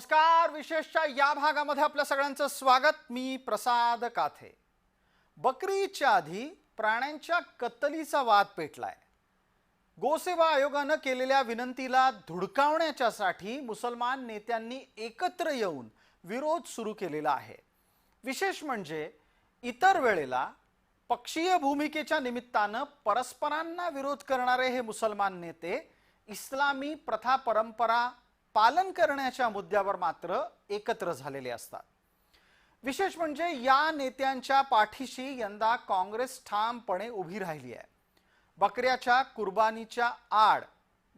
नमस्कार विशेषच्या या भागामध्ये आपल्या सगळ्यांचं स्वागत. मी प्रसाद काथे. बकरीच्या आधी प्राण्यांच्या कत्तलीचा वाद पेटलाय. गोसेवा आयोगानं केलेल्या विनंतीला धुडकावण्याच्यासाठी मुसलमान नेत्यांनी एकत्र येऊन विरोध सुरू केलेला आहे. विशेष म्हणजे इतर वेळेला पक्षीय भूमिकेच्या निमित्तानं परस्परांना विरोध करणारे हे मुसलमान नेते इस्लामी प्रथा परंपरा पालन करण्याच्या मुद्द्यावर मात्र एकत्र झालेले असतात. विशेष म्हणजे या नेत्यांच्या पाठीशी यंदा काँग्रेस ठामपणे उभी राहिली आहे. बकऱ्याच्या कुर्बानीच्या आड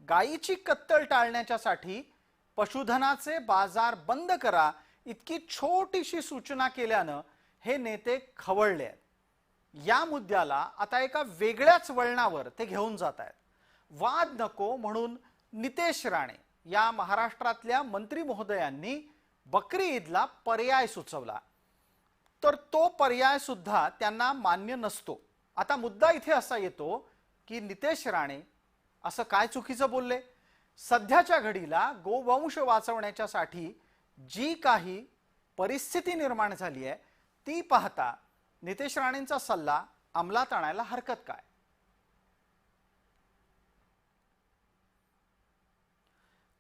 गायीची कत्तल टाळण्याच्यासाठी पशुधनाचे बाजार बंद करा इतकी छोटीशी सूचना केल्यानं हे नेते खवळले आहेत. या मुद्द्याला आता एका वेगळ्याच वळणावर ते घेऊन जात आहेत. वाद नको म्हणून नितेश राणे या महाराष्ट्रातल्या मंत्री महोदयांनी बकरी ईदला पर्याय सुचवला. तर तो पर्याय सुद्धा त्यांना मान्य नसतो. आता मुद्दा इथे असा येतो की नितेश राणे असं काय चुकीचं बोलले? सध्याच्या घडीला गोवंश वाचवण्याच्यासाठी जी काही परिस्थिती निर्माण झाली आहे ती पाहता नितेश राणेंचा सल्ला अंमलात आणायला हरकत काय?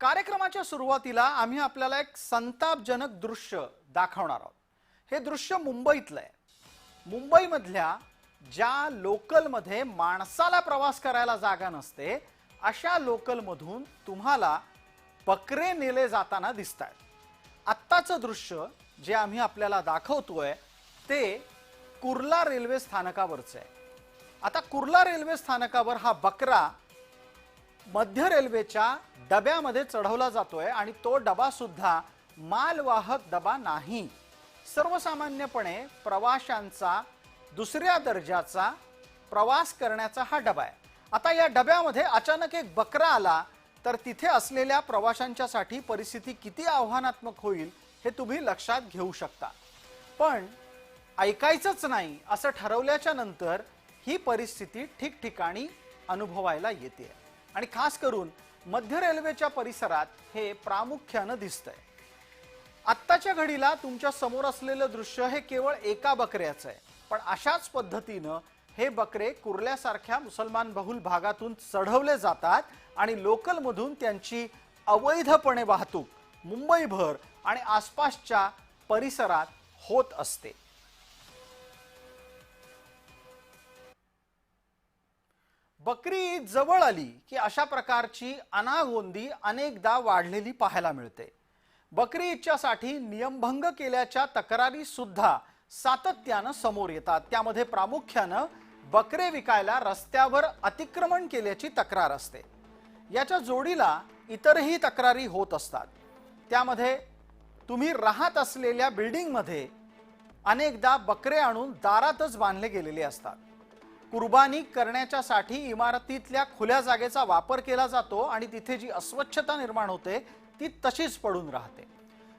कार्यक्रमाच्या सुरुवातीला आम्ही आपल्याला एक संतापजनक दृश्य दाखवणार आहोत. हे दृश्य मुंबईतलं आहे. मुंबईमधल्या ज्या लोकलमध्ये माणसाला प्रवास करायला जागा नसते अशा लोकलमधून तुम्हाला बकरे नेले जाताना दिसत आहेत आत्ताचं दृश्य जे आम्ही आपल्याला दाखवतोय ते कुर्ला रेल्वे स्थानकावरचं आहे. आता कुर्ला रेल्वे स्थानकावर हा बकरा मध्य रेल्वेच्या डब्यामध्ये चढवला जातोय आणि तो डबा सुद्धा मालवाहक डबा नाही. सर्वसामान्यपणे प्रवाशांचा दुसऱ्या दर्जाचा प्रवास करण्याचा हा डबा आहे. आता या डब्यामध्ये अचानक एक बकरा आला तर तिथे असलेल्या प्रवाशांच्यासाठी परिस्थिती किती आव्हानात्मक होईल हे तुम्ही लक्षात घेऊ शकता. पण ऐकायचंच नाही असं ठरवल्याच्या नंतर ही परिस्थिती ठिकठिकाणी अनुभवायला येते आणि खास करून मध्य रेल्वेच्या परिसरात हे प्रामुख्यानं दिसतंय. आत्ताच्या घडीला तुमच्यासमोर असलेलं दृश्य हे केवळ एका बकऱ्याचं आहे. पण अशाच पद्धतीनं हे बकरे कुर्ल्यासारख्या मुसलमान बहुल भागातून चढवले जातात आणि लोकलमधून त्यांची अवैधपणे वाहतूक मुंबईभर आणि आसपासच्या परिसरात होत असते. बकरी ईद जवळ आली की अशा प्रकारची अनागोंदी अनेकदा वाढलेली पाहायला मिळते. बकरी ईदच्यासाठी नियमभंग केल्याच्या तक्रारी सुद्धा सातत्यानं समोर येतात. त्यामध्ये प्रामुख्यानं बकरे विकायला रस्त्यावर अतिक्रमण केल्याची तक्रार असते. याच्या जोडीला इतरही तक्रारी होत असतात. त्यामध्ये तुम्ही राहत असलेल्या बिल्डिंगमध्ये अनेकदा बकरे आणून दारातच बांधले गेलेले असतात. कुर्बानी करण्याच्यासाठी इमारतीतल्या खुल्या जागेचा वापर केला जातो आणि तिथे जी अस्वच्छता निर्माण होते ती तशीच पडून राहते.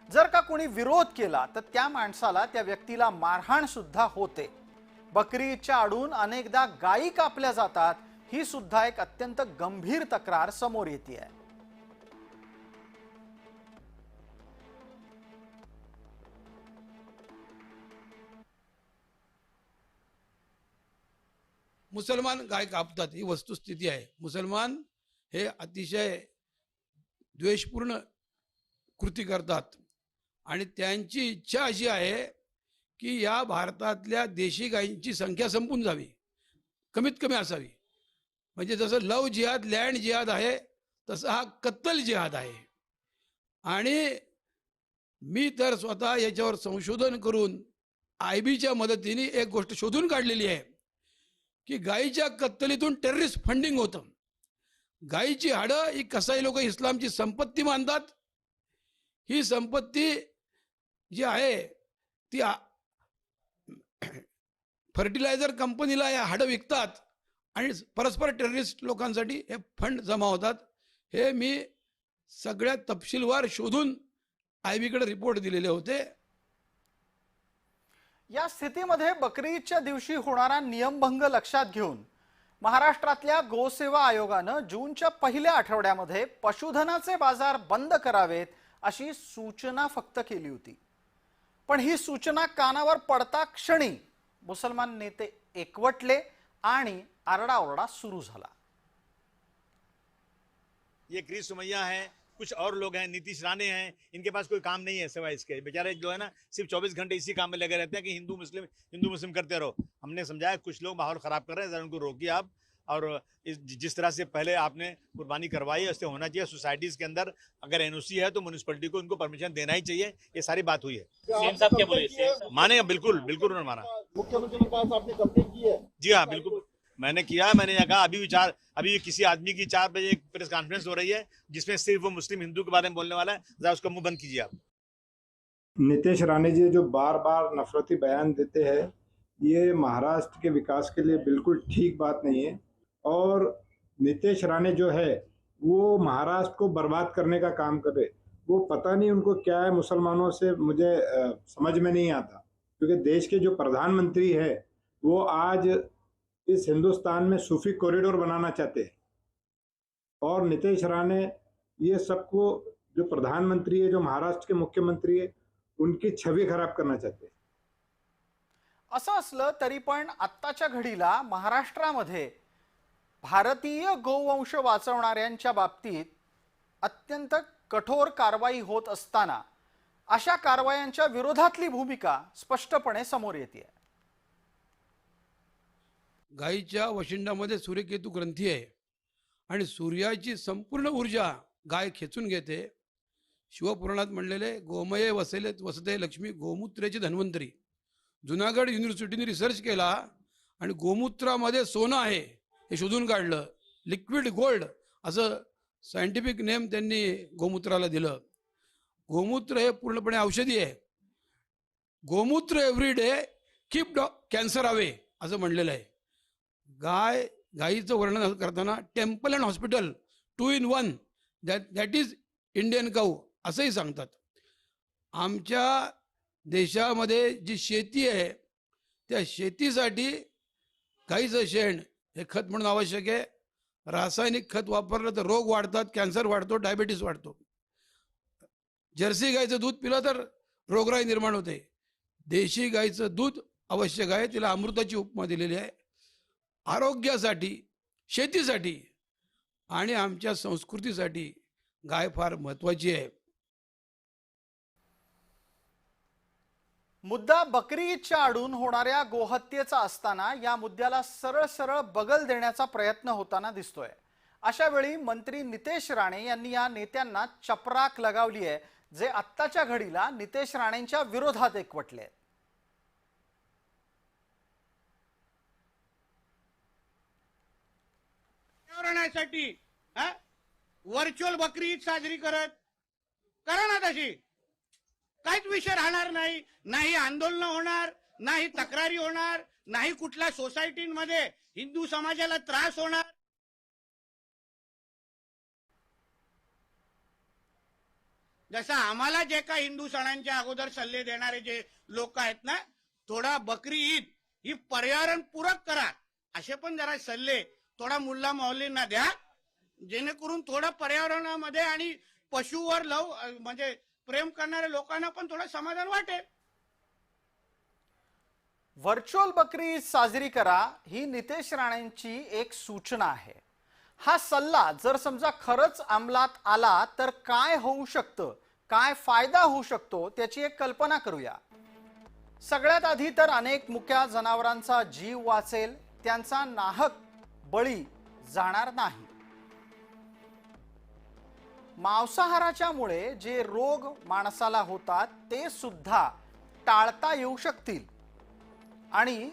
जर का कोणी विरोध केला तर त्या माणसाला त्या व्यक्तीला मारहाण सुद्धा होते. बकरीच्या आडून अनेकदा गायी कापल्या जातात ही सुद्धा एक अत्यंत गंभीर तक्रार समोर येते आहे मुसलमान गाय कापतात ही वस्तुस्थिती आहे. मुसलमान हे अतिशय द्वेषपूर्ण कृती करतात. आणि त्यांची इच्छा अशी आहे की या भारतातल्या देशी गायींची संख्या संपून जावी. कमीत कमी असावी. म्हणजे जसं लव जिहाद लँड जिहाद आहे तसं हा कत्तल जिहाद आहे. आणि मी तर स्वतः याच्यावर संशोधन करून आय बीच्या मदतीने एक गोष्ट शोधून काढलेली आहे. की गायीच्या कत्तलीतून टेररिस्ट फंडिंग होतं. गायीची हाडं ही कसाई लोक इस्लामची संपत्ती मानतात. ही संपत्ती जी आहे ती फर्टिलायझर कंपनीला या हाडं विकतात आणि परस्पर टेररिस्ट लोकांसाठी हे फंड जमा होतात. हे मी सगळ्यात तपशीलवार शोधून आय बीकडे रिपोर्ट दिलेले होते. या स्थितीमध्ये बकरी ईदच्या दिवशी होणारा नियमभंग लक्षात घेऊन महाराष्ट्रातल्या गोसेवा आयोगानं जूनच्या पहिल्या आठवड्यामध्ये पशुधनाचे बाजार बंद करावेत अशी सूचना फक्त केली होती. पण ही सूचना कानावर पडता क्षणी मुसलमान नेते एकवटले आणि आरडाओरडा सुरू झाला. ये ग्रीस सुमैया है कुछ और लोग हैं नीतीश राणे हैं इनके पास कोई काम नहीं है सिवाय इसके। बेचारे जो है ना सिर्फ़ 24 घंटे इसी काम में लगे रहते हैं कि हिंदू मुस्लिम हिंदू मुस्लिम करते रहो। हमने समझाया कुछ लोग माहौल खराब कर रहे हैं जरा उनको रोकिए आप। और इस जिस तरह से पहले आपने कुर्बानी करवाई है उससे होना चाहिए। सोसाइटीज के अंदर अगर एनओसी है तो म्यूनिसपैलिटी को इनको परमिशन देना ही चाहिए। ये सारी बात हुई है। माने बिल्कुल बिल्कुल उन्होंने माना। मुख्यमंत्री के पास आपने की है? जी हाँ बिल्कुल। मैंने किया मैंने यहाँ कहा अभी भी चार अभी किसी आदमी की चार बजे प्रेस कॉन्फ्रेंस हो रही है जिसमें सिर्फ़ वो मुस्लिम हिंदू के बारे में बोलने वाला है जरा उसका मुँह बंद कीजिए आप। नीतीश राणे जी जो बार बार नफरती बयान देते हैं ये महाराष्ट्र के विकास के लिए बिल्कुल ठीक बात नहीं है। और नीतीश राणे जो है वो महाराष्ट्र को बर्बाद करने का काम कर रहे वो पता नहीं उनको क्या है मुसलमानों से मुझे अ, समझ में नहीं आता। क्योंकि देश के जो प्रधानमंत्री है वो आज इस हिंदुस्तान में सूफी कॉरिडोर बनाना चाहते हैं। और नितेश राणे ये सबको जो प्रधानमंत्री है जो महाराष्ट्र के मुख्यमंत्री है उनकी छवि खराब करना चाहते हैं। असं असलं तरी पण आत्ताच्या घडीला महाराष्ट्रामध्ये भारतीय गोवंश वाचवणाऱ्यांच्या बाबतीत अत्यंत कठोर कारवाई होत असताना अशा कारवायांच्या विरोधातली भूमिका स्पष्टपणे समोर येते गायीच्या वशिंडामध्ये सूर्यकेतू ग्रंथी आहे. आणि सूर्याची संपूर्ण ऊर्जा गाय खेचून घेते. शिवपुराणात म्हणलेले गोमये वसले वसते लक्ष्मी गोमूत्रेची धन्वंतरी. जुनागड युनिव्हर्सिटीने रिसर्च केला आणि गोमूत्रामध्ये सोनं आहे हे शोधून काढलं. लिक्विड गोल्ड असं सायंटिफिक नेम त्यांनी गोमूत्राला दिलं. गोमूत्र हे पूर्णपणे औषधी आहे. गोमूत्र एव्हरी डे कीप डॉ कॅन्सर अवे असं म्हणलेलं आहे. गाय गायीचं वर्णन करताना temple and hospital two in one that that is Indian cow असंही सांगतात. आमच्या देशामध्ये जी शेती आहे त्या शेतीसाठी गाईचं शेण हे खत म्हणून आवश्यक आहे. रासायनिक खत वापरलं तर रोग वाढतात कॅन्सर वाढतो डायबिटीस वाढतो. जर्सी गाईचं दूध पिलं तर रोगराई निर्माण होते. देशी गाईचं दूध आवश्यक आहे तिला अमृताची उपमा दिलेली आहे. आरोग्यासाठी शेतीसाठी आणि आमच्या संस्कृतीसाठी गाय फार महत्वाची आहे. मुद्दा बकरी ईदच्या आडून होणाऱ्या गोहत्येचा असताना या मुद्द्याला सरळ सरळ बगल देण्याचा प्रयत्न होताना दिसतोय. अशा वेळी मंत्री नितेश राणे यांनी या नेत्यांना चपराक लगावली आहे जे आत्ताच्या घडीला नितेश राणेंच्या विरोधात एकवटले. आहेत करण्यासाठी व्हर्च्युअल बकरी ईद साजरी करत. करा ना तशी. काहीच विषय राहणार नाही. नाही आंदोलन होणार नाही तक्रारी होणार नाही कुठल्या सोसायटीमध्ये हिंदू समाजाला त्रास होणार. जसं आम्हाला जे काही हिंदू सणांच्या अगोदर सल्ले देणारे जे लोक आहेत ना थोडा बकरी ईद ही पर्यावरण पूरक करा. असे पण जरा सल्ले थोडा मुल्ला माऊलींना द्या. जेणेकरून थोडं पर्यावरणामध्ये आणि पशुवर लव म्हणजे प्रेम करणाऱ्या लोकांना पण थोडं समाधान वाटेल. व्हर्च्युअल बकरी साजरी करा ही नितेश राणेंची एक सूचना आहे. हा सल्ला जर समजा खरंच अंमलात आला तर काय होऊ शकतं? काय फायदा होऊ शकतो? त्याची एक कल्पना करूया. सगळ्यात आधी तर अनेक मुक्या जनावरांचा जीव वाचेल त्यांचा नाहक बळी जाणार नाही. मांसाहाराच्यामुळे जे रोग माणसाला होतात ते सुद्धा टाळता येऊ शकतील. आणि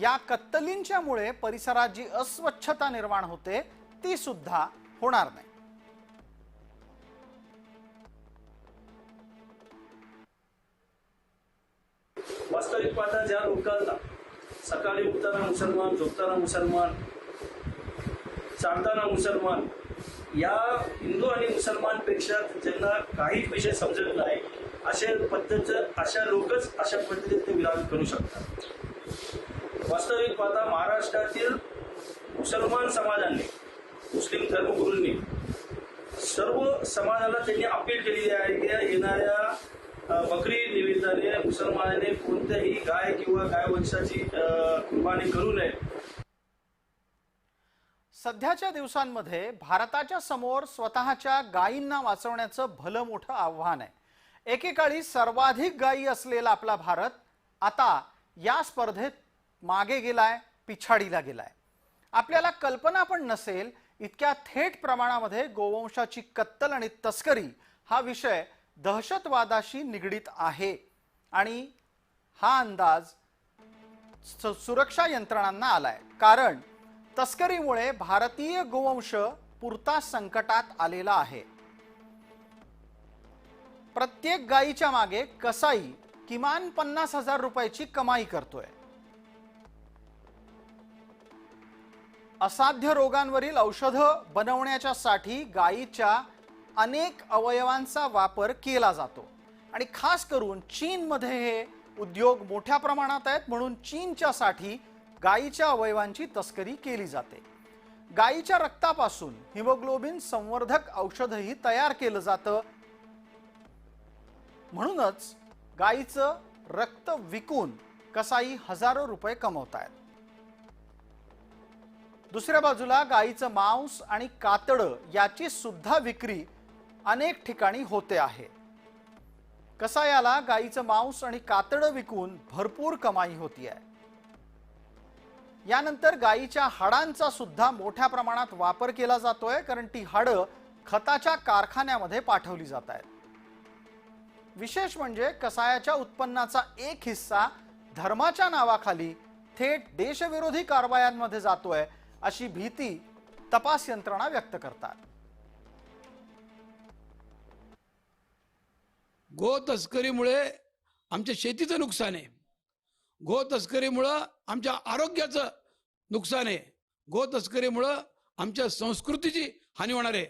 या कत्तलींच्यामुळे परिसरात जी अस्वच्छता निर्माण होते ती सुद्धा होणार नाही. वास्तविक पाहता ज्या लोकांना सकाळी उठताना मुसलमान झोपताना मुसलमान चालताना मुसलमान या हिंदू आणि मुसलमानपेक्षा ज्यांना काहीच विषय समजत नाही अशा पद्धतीचं अशा लोकच अशा पद्धतीत ते विराज करू शकतात. वास्तविक पाहता महाराष्ट्रातील मुसलमान समाजाने मुस्लिम धर्मगुरूंनी सर्व समाजाला त्यांनी अपील केलेली आहे की येणाऱ्या बकरी निमित्ताने मुसलमानाने कोणत्याही गाय किंवा गाय वंशाची कुर्बानी करू नये. सध्याच्या दिवसांमध्ये भारताच्या समोर स्वतःच्या गायींना वाचवण्याचं भलं मोठं आव्हान आहे. एकेकाळी सर्वाधिक गायी असलेला आपला भारत आता या स्पर्धेत मागे गेलाय पिछाडीला गेलाय. आपल्याला कल्पना पण नसेल इतक्या थेट प्रमाणामध्ये गोवंशाची कत्तल आणि तस्करी हा विषय दहशतवादाशी निगडीत आहे. आणि हा अंदाज स- सुरक्षा यंत्रणांना आलाय. कारण तस्करीमुळे भारतीय गोवंश पुरता संकटात आलेला आहे. प्रत्येक गायीच्या मागे कसाई किमान पन्नास हजार रुपयाची कमाई करतोय. असाध्य रोगांवरील औषधं बनवण्याच्या साठी गायीच्या अनेक अवयवांचा वापर केला जातो. आणि खास करून चीनमध्ये हे उद्योग मोठ्या प्रमाणात आहेत म्हणून चीनच्यासाठी गायीच्या अवयवांची तस्करी केली जाते. गायीच्या रक्तापासून हिमोग्लोबिन संवर्धक औषधही तयार केलं जातं. म्हणूनच गायीचं रक्त विकून कसाई हजारो रुपये कमवतायत. दुसऱ्या बाजूला गायीचं मांस आणि कातडं याची सुद्धा विक्री अनेक ठिकाणी होते आहे. कसायाला गायीचं मांस आणि कातडं विकून भरपूर कमाई होती आहे यानंतर गायीच्या हाडांचा सुद्धा मोठ्या प्रमाणात वापर केला जातोय कारण ती हाडं खताच्या कारखान्यामध्ये पाठवली जात आहेत. विशेष म्हणजे कसायाच्या उत्पन्नाचा एक हिस्सा धर्माच्या नावाखाली थेट देशविरोधी कारवायांमध्ये जातोय अशी भीती तपास यंत्रणा व्यक्त करतात. गो तस्करीमुळे आमच्या शेतीचं नुकसान आहे. गो तस्करीमुळं आमच्या आरोग्याचं नुकसान आहे. गो तस्करीमुळं आमच्या संस्कृतीची हानी होणार आहे.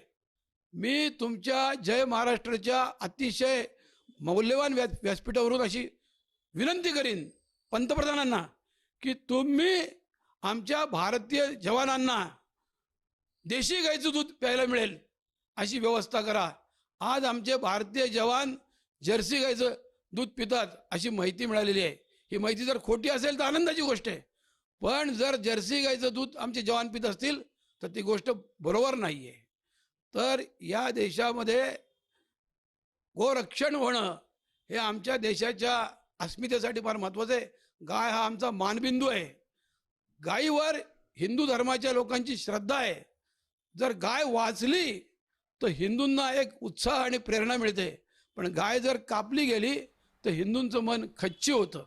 मी तुमच्या जय महाराष्ट्राच्या अतिशय मौल्यवान व्या व्यासपीठावरून अशी विनंती करीन पंतप्रधानांना की तुम्ही आमच्या भारतीय जवानांना देशी गाईचं दूध प्यायला मिळेल अशी व्यवस्था करा. आज आमचे भारतीय जवान जर्सी गाईचं दूध पितात अशी माहिती मिळालेली आहे. ही माहिती जर खोटी असेल तर आनंदाची गोष्ट आहे. पण जर जर्सी गाईचं दूध आमचे जवान पित असतील तर ती गोष्ट बरोबर नाही आहे तर या देशामध्ये गोरक्षण होणं हे आमच्या देशाच्या अस्मितेसाठी फार महत्वाचं आहे. गाय हा आमचा मानबिंदू आहे. गायीवर हिंदू धर्माच्या लोकांची श्रद्धा आहे. जर गाय वाचली तर हिंदूंना एक उत्साह आणि प्रेरणा मिळते. पण गाय जर कापली गेली तर हिंदूंचं मन खच्ची होतं.